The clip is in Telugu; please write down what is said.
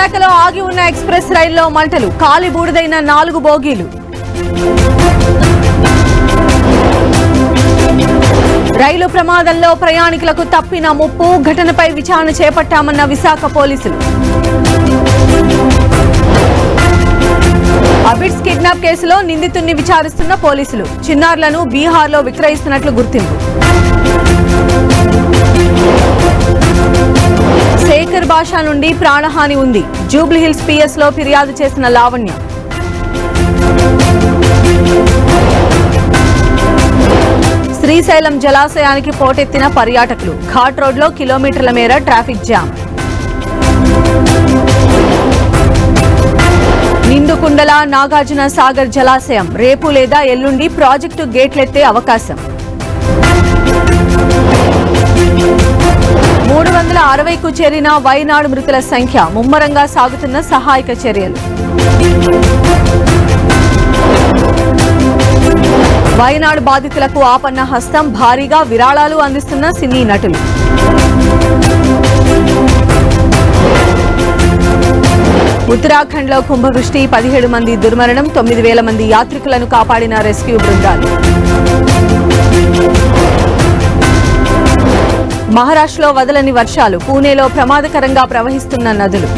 విశాఖలో ఆగి ఉన్న ఎక్స్ప్రెస్ రైల్లో మంటలు కాలి బూడిదైన నాలుగు బోగీలు. రైలు ప్రమాదంలో ప్రయాణికులకు తప్పిన ముప్పు ఘటనపై విచారణ చేపట్టామన్న విశాఖ పోలీసులు. అబిడ్స్ కిడ్నాప్ కేసులో నిందితుడిని విచారిస్తున్న పోలీసులు. చిన్నారులను బీహార్లో విక్రయిస్తున్నట్లు గుర్తింపు. భాష నుండి ప్రాణహాని ఉంది. జూబ్లీహిల్స్ పిఎస్లో ఫిర్యాదు చేసిన లావణ్య. శ్రీశైలం జలాశయానికి పోటెత్తిన పర్యాటకులు. ఘాట్ రోడ్లో కిలోమీటర్ల మేర ట్రాఫిక్ జామ్. నిండుకుండల నాగార్జున సాగర్ జలాశయం. రేపు లేదా ఎల్లుండి ప్రాజెక్టు గేట్లెత్తే అవకాశం. అరవైకు చేరిన వైనాడు మృతుల సంఖ్య ముమ్మరంగా సాగుతున్న సహాయక చర్యలు. వైనాడు బాధితులకు ఆపన్న హస్తం భారీగా విరాళాలు అందిస్తున్న సినీ నటులు. ఉత్తరాఖండ్లో కుంభవృష్టి పదిహేడు మంది దుర్మరణం తొమ్మిది వేల మంది యాత్రికులను కాపాడిన రెస్క్యూ బృందాలు. మహారాష్ట్రలో వదలని వర్షాలు పూణేలో ప్రమాదకరంగా ప్రవహిస్తున్న నదులు.